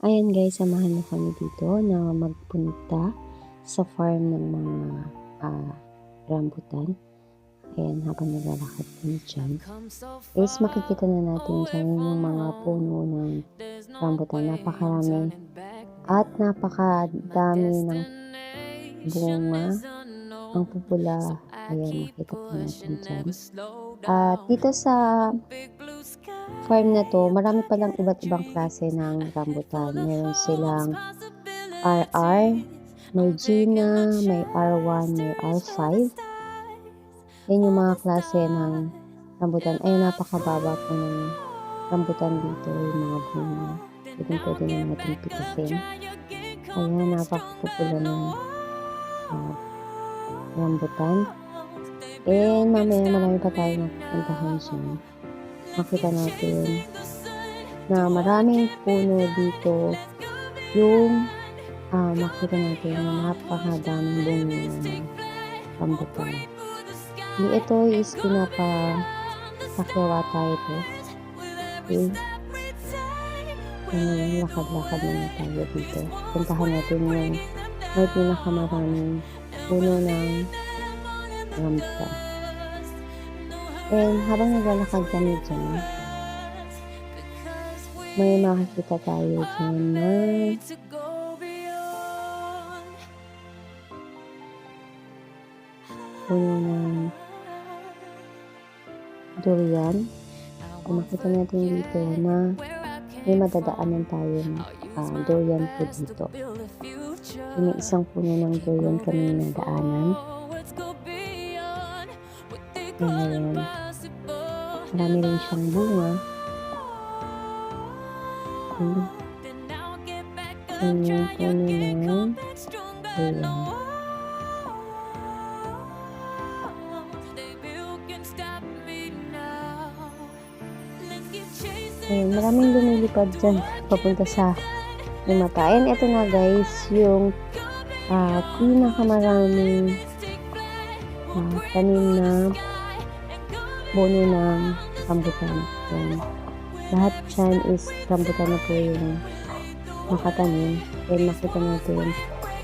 Ayan guys, samahan mo kami dito na magpunta sa farm ng mga ah, rambutan. Ayan, habang naglalakad kami dyan, is makikita na natin dyan yung mga puno ng rambutan. Napakarami at napakadami ng bunga. Ang pupula, ayan, makita po natin dyan. At dito sa farm na to, marami palang iba't ibang klase ng rambutan. Meron silang RR, may Gina, may R1, may R5. Yan yung mga klase ng rambutan. Ay, napakababa po ng rambutan dito, yung mga bunga. Pwede pwede na natin pitusin. Ayan, napakapupula ng uh, rambutan. And mamaya marami pa tayo mapupuntahan dyan. Makita natin na maraming puno dito yung ah, makita natin na napakadaming bunga ng rambutan. Di ito is pinapa pakiwata ito. Okay. Ano, lakad-lakad na tayo dito. Puntahan natin yung may pinakamaraming puno ng rambutan. And habang naglalakad kami dyan, may makikita tayo dyan na puno ng durian. Kung makita natin dito na may madadaanan tayo ng ah, durian po dito. May isang puno ng durian kami nadaanan. Ngayon, marami rin siyang bunga. Ayan. Ayan puno ng durian. Ayan, maraming lumilipad dyan papunta sa lumata. And ito na guys, yung uh, pinakamaraming uh, tanim na puno ng rambutan. Ayan. Lahat dyan is rambutan na po yung makatanim. And makita natin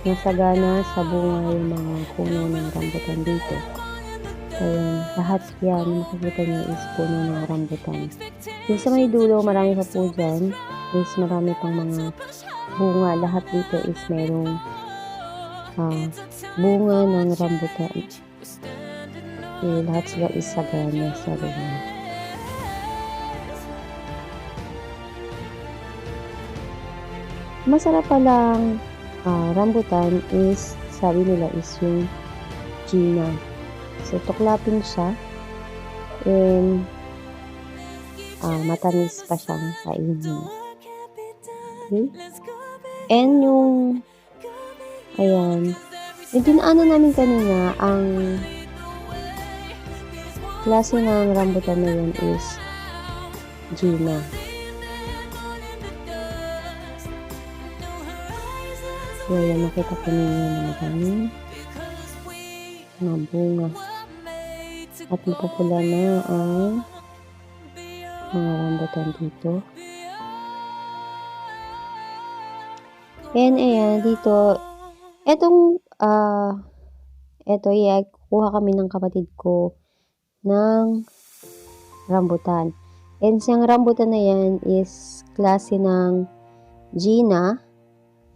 nasagana sa bunga yung mga puno ng rambutan dito. Ayan, lahat yan makikita niyo is puno ng rambutan. Yung sa may dulo, marami pa po dyan. Is marami pang mga bunga. Lahat dito is mayroong ah, bunga ng rambutan. Eh, lahat sila is sagana sa bunga. Masarap palang ah, rambutan is, sabi nila is yung Gina. So, tuklapin siya. And, ah, matamis pa siyang kainin. Okay? And yung, ayan, yung dinaanan namin kanina, ang klase ng rambutan na yun is Gina. So, ayan, nakita ko ninyo na maraming mga bunga. At mapupula na ang mga rambutan dito. And ayan, dito, etong, ah, eto, yeah, kuha kami ng kapatid ko ng rambutan. And siyang rambutan na yan is klase ng Gina.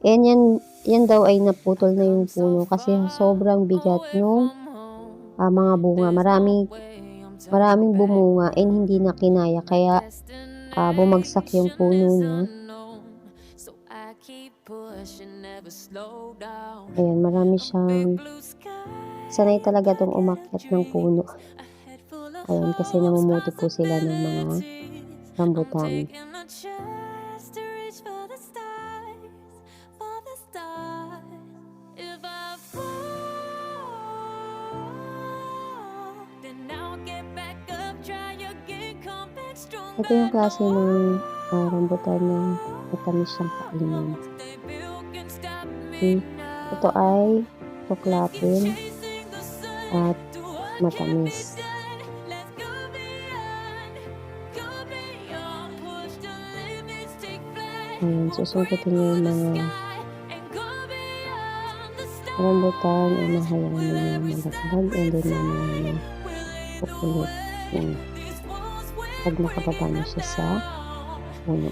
And yan, yan daw ay naputol na yung puno kasi sobrang bigat nung ah, mga bunga. Maraming, maraming bumunga and hindi na kinaya. Kaya ah, bumagsak yung puno niya. Ayan, marami siyang sanay talaga tong umakyat ng puno. Ayan, kasi namumuti po sila ng mga rambutan. Ito yung klase ng ah, rambutan na matamis siyang kainin. Okay. Ito ay tuklapin at matamis. Ayan, susugutin niyo yung mga rambutan o mahayaan niyo malaglag and then mamaya na pupulit. Ayan. Pag nakababa na siya sa puno.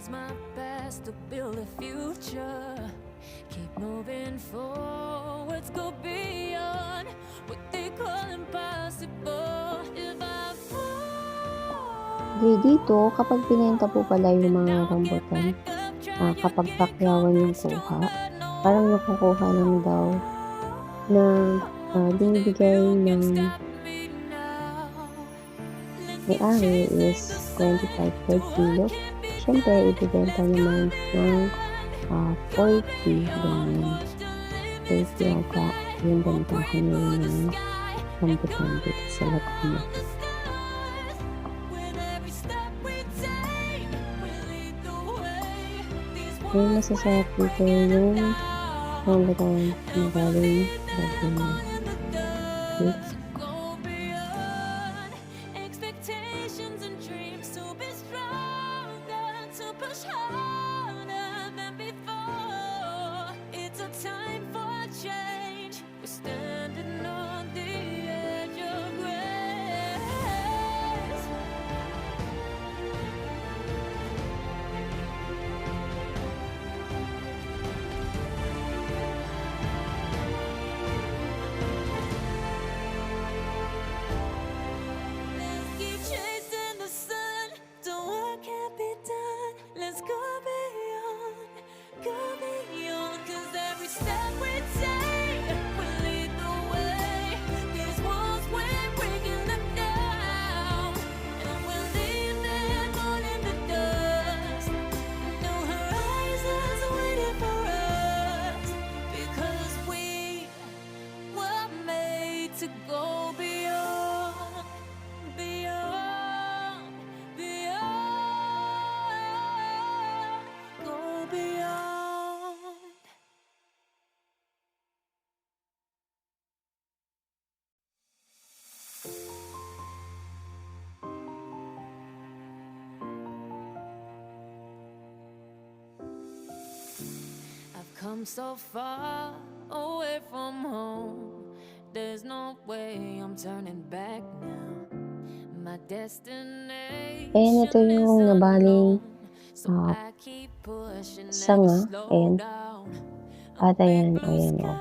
Use my best to build a future. Keep moving forwards, go beyond what they call impossible. If I fall, Okay, dito, kapag pinenta po pala yung mga rambutan, ah, kapag pakyawan yung kuha, parang nakukuha lang daw na ah, binibigay ng may-ari is 25 per kilo. Siyempre, ibibenta naman ng ah, 40 ganyan. 40 ata yung bentahan ngayon ng rambutan dito sa Laguna. Yung masasarap dito yung rambutan na galing Laguna. It's Come so far away from home. There's no way I'm turning back now. My destination Ayan, ito yung nabaling, ah, pushing, sanga. Ayan. At ayan, ayan o.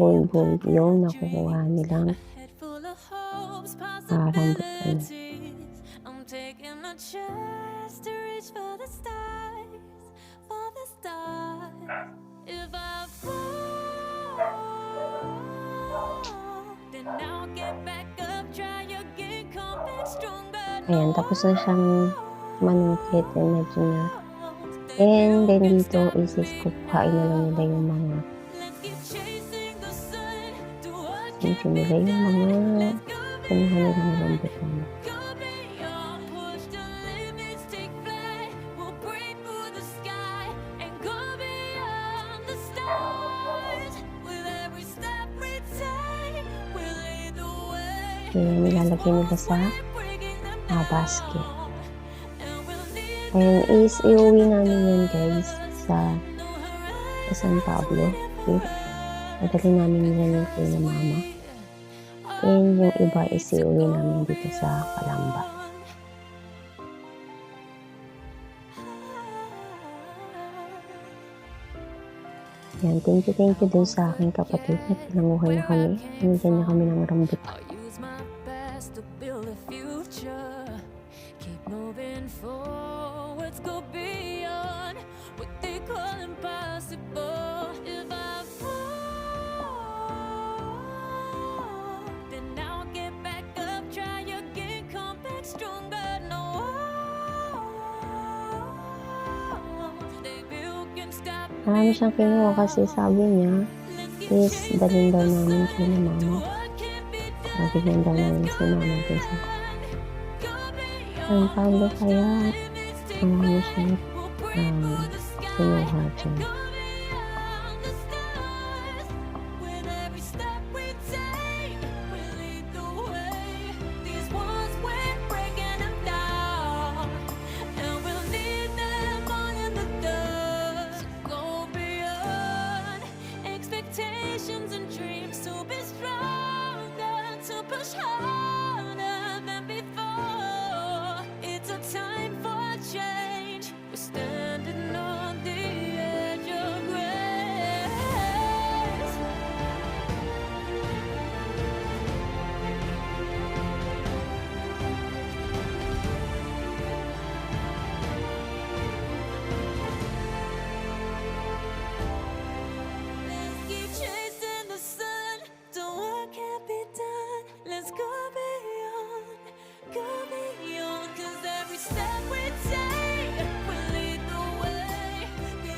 Bull-bull yung nakukuha nilang ah, rambutan. possibilities. I'm taking a chance Ayan, tapos na siyang manungkit and medyo na. And then dito is is kukuhain na lang nila yung mga medyo nila yung mga kumuha we'll lead the way. Ayan, nilalagay nila sa Ah, basket. and is iuwi namin yan guys sa, San Pablo. Okay? Madali namin yan yung kay na mama. And yung iba is iuwi namin dito sa Kalamba. Yan, thank you, thank you dun sa aking kapatid na pinanguhan na kami. Binigyan niya kami ng rambutan. Marami siyang kinuha kasi sabi niya, is dalhin daw namin kay na mama. Mabigyan daw namin si mama kasi ang Pablo kaya marami siyang um, kinuha dyan.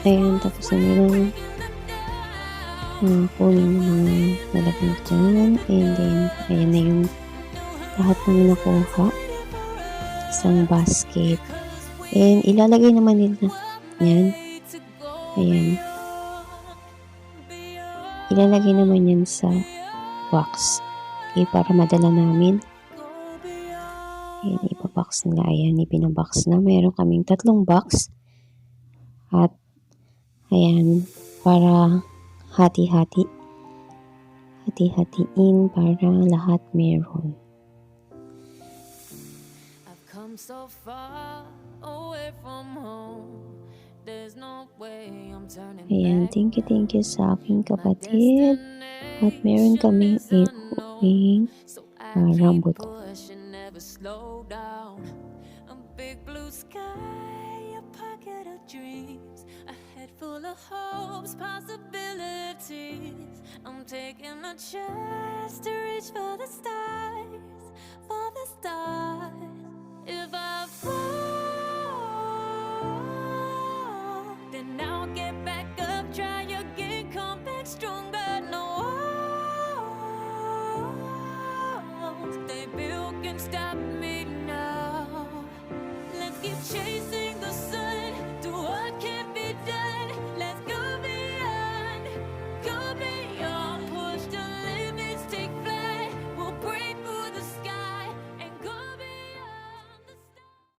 Ayan, tapos na nilang uh, kunin yung mga nalagay dyan. And then, ayan na yung lahat ng nakuha. Isang basket. And ilalagay naman nila yan. Ayan. Ilalagay naman yan sa box. Okay, para madala namin. Ayan, ipabox nila. Ayan, ipinabox na. Meron kaming tatlong box. At, ayan, para hati-hati. Hati-hatiin para lahat meron. I've come so far away from home. Ayan, thank you, thank you sa aking kapatid. At meron kaming iuwing keep rambutan. A big blue sky, a pocket of dreams, full of hopes, possibilities. I'm taking a chance to reach for the stars, for the stars. If I fall, then I'll get back up, try again, come back stronger. No walls they built can stop me.